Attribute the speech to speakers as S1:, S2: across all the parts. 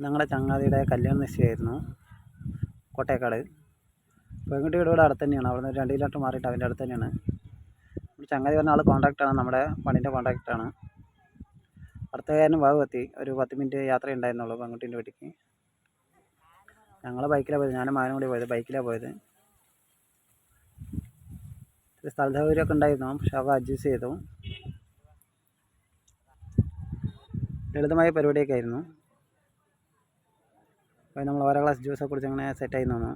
S1: ഞങ്ങളുടെ ചങ്ങാതിയുടെ കല്യാണ നിശ്ചയമായിരുന്നു. കോട്ടയക്കാട്. പെൺകുട്ടി വീട് ഇവിടെ അടുത്ത് തന്നെയാണ്. അവിടെ നിന്ന് രണ്ട് കിലോമീറ്റർ മാറിയിട്ട് അവന്റെ അടുത്ത് തന്നെയാണ്. ചങ്ങാതി പറഞ്ഞ ആൾ കോൺട്രാക്റ്റാണ് നമ്മുടെ പണിന്റെ കോൺട്രാക്റ്റാണ് അടുത്ത കാര്യം വാവ് എത്തി ഒരു പത്ത് മിനിറ്റ് യാത്ര ഉണ്ടായിരുന്നുള്ളൂ പെൺകുട്ടീന്റെ വീട്ടിലേക്ക് ഞങ്ങൾ ബൈക്കിലാണ് പോയത്. ഞാനും മകനും കൂടി പോയത്. ബൈക്കിലാണ് പോയത്. സ്ഥല സൗകര്യമൊക്കെ ഉണ്ടായിരുന്നു. പക്ഷെ അവ അഡ്ജസ്റ്റ് ചെയ്തു. ലളിതമായ പരിപാടിയൊക്കെ ആയിരുന്നു. അപ്പോൾ നമ്മൾ ഓരോ ഗ്ലാസ് ജ്യൂസൊക്കെ കുടിച്ച് അങ്ങനെ ആയി നിന്നു.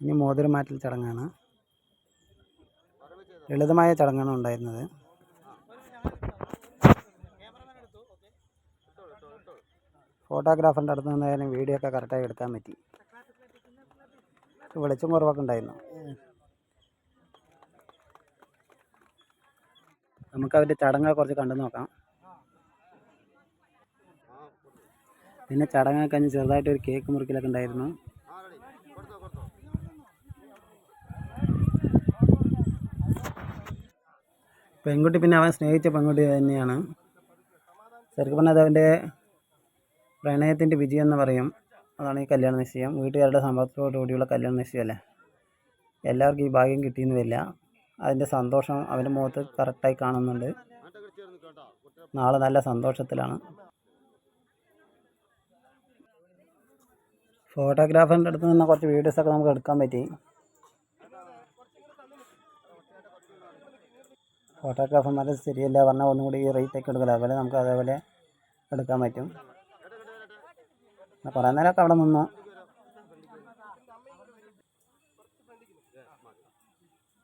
S1: ഇനി മോതിരം മാറ്റൽ ചടങ്ങാണ്. ലളിതമായ ചടങ്ങാണ് ഉണ്ടായിരുന്നത്. ഫോട്ടോഗ്രാഫറിന്റെ അടുത്ത് നിന്നായാലും വീഡിയോ ഒക്കെ കറക്റ്റായി എടുക്കാൻ പറ്റി. വെളിച്ചം കുറവൊക്കെ ഉണ്ടായിരുന്നു? നമുക്ക് അവരുടെ ചടങ്ങുകൾ കുറച്ച് കണ്ടു നോക്കാം. പിന്നെ ചടങ്ങൊക്കെ കഴിഞ്ഞ് ചെറുതായിട്ട് ഒരു കേക്ക് മുറിക്കലൊക്കെ ഉണ്ടായിരുന്നു. പെൺകുട്ടി പിന്നെ അവൻ സ്നേഹിച്ച പെൺകുട്ടി തന്നെയാണ്. ശരിക്കും പറഞ്ഞാൽ അവന്റെ പ്രണയത്തിന്റെ വിജയം എന്ന് പറയും. അതാണ് ഈ കല്യാണ നിശ്ചയം. വീട്ടുകാരുടെ സമ്മതത്തോടു കൂടിയുള്ള കല്യാണ നിശ്ചയമല്ലേ? എല്ലാവർക്കും ഈ ഭാഗ്യം കിട്ടിയെന്ന് വരില്ല. അതിന്റെ സന്തോഷം അവന്റെ മുഖത്ത് കറക്റ്റായി കാണുന്നുണ്ട്. നാളെ നല്ല സന്തോഷത്തിലാണ്. ഫോട്ടോഗ്രാഫറിന്റെ അടുത്ത് നിന്ന് കുറച്ച് വീഡിയോസൊക്കെ നമുക്ക് എടുക്കാൻ പറ്റി. ഫോട്ടോഗ്രാഫർമാരെ ശരിയല്ല പറഞ്ഞാൽ ഒന്നും കൂടി റേറ്റ് ഒക്കെ എടുക്കില്ല അതുപോലെ നമുക്ക് അതേപോലെ എടുക്കാൻ പറ്റും. കുറേ നേരമൊക്കെ അവിടെ നിന്നു.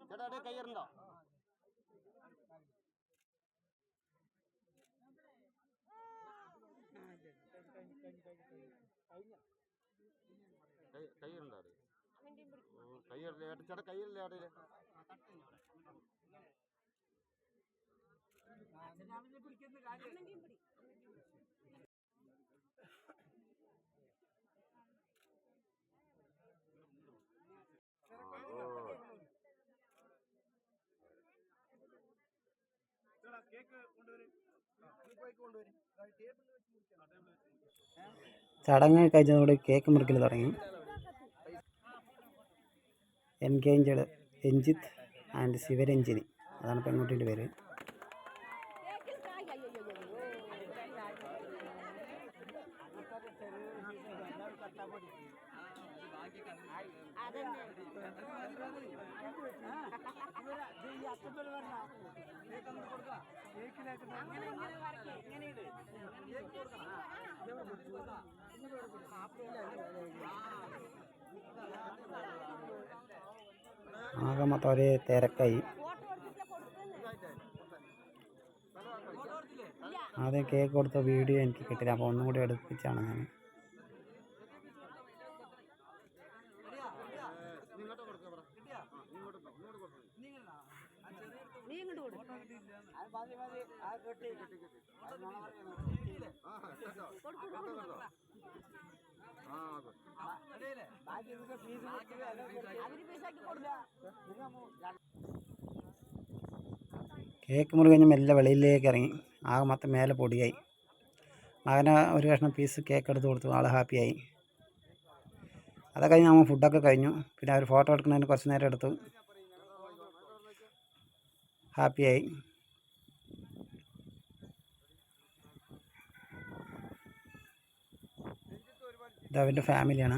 S2: ചേട്ടാ കൈ ഇടല്ലേ അടയിൽ
S1: ചടങ്ങ് കഴിഞ്ഞതോടെ കേക്ക് മുറിക്കൽ തുടങ്ങി. Engaged Ranjith and Sivaranjini. അതാണ് പെൺകുട്ടിയുടെ പേര്. ആകെ മൊത്തം ഒരേ തിരക്കായി. ആദ്യം കേക്ക് കൊടുത്ത വീഡിയോ എനിക്ക് കിട്ടില്ല അപ്പോൾ ഒന്നും കൂടി എടുപ്പിച്ചാണ് ഞാൻ
S3: കൊടുക്കുക
S1: കേക്ക് മുറി കഴിഞ്ഞ് മെല്ലെ വെളിയിലേക്ക് ഇറങ്ങി. ആകെ മൊത്തം മേലെ പൊടിയായി. മകന് ഒരു കഷ്ണം പീസ് കേക്ക് എടുത്ത് കൊടുത്തു. ആൾ ഹാപ്പിയായി അതൊക്കെ കഴിഞ്ഞ് നമ്മൾ ഫുഡൊക്കെ കഴിഞ്ഞു. പിന്നെ അവർ ഫോട്ടോ എടുക്കുന്നതിന് കുറച്ച് നേരം എടുത്തു. ഹാപ്പിയായി ഇത് അവന്റെ ഫാമിലിയാണ്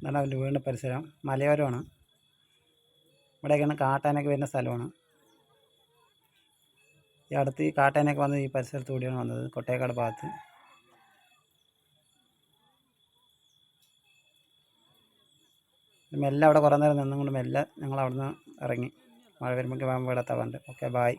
S1: ഇതാണ് അവന്റെ വീടിന്റെ പരിസരം. മലയോരമാണ്. ഇവിടെയൊക്കെയാണ് കാട്ടാനൊക്കെ വരുന്ന സ്ഥലമാണ്. ഈ അടുത്ത് ഈ കാട്ടാനൊക്കെ വന്നത് ഈ പരിസരത്ത് കൂടിയാണ് വന്നത്. കൊട്ടേക്കാട് ഭാഗത്ത്. മെല്ലെ അവിടെ കുറേ നേരം നിന്നുകൊണ്ട് മെല്ലെ ഞങ്ങൾ അവിടുന്ന് ഇറങ്ങി. മഴ വരുമ്പോഴേക്കും വേണം ഇവിടെ വേണ്ടി ഓക്കെ ബായ്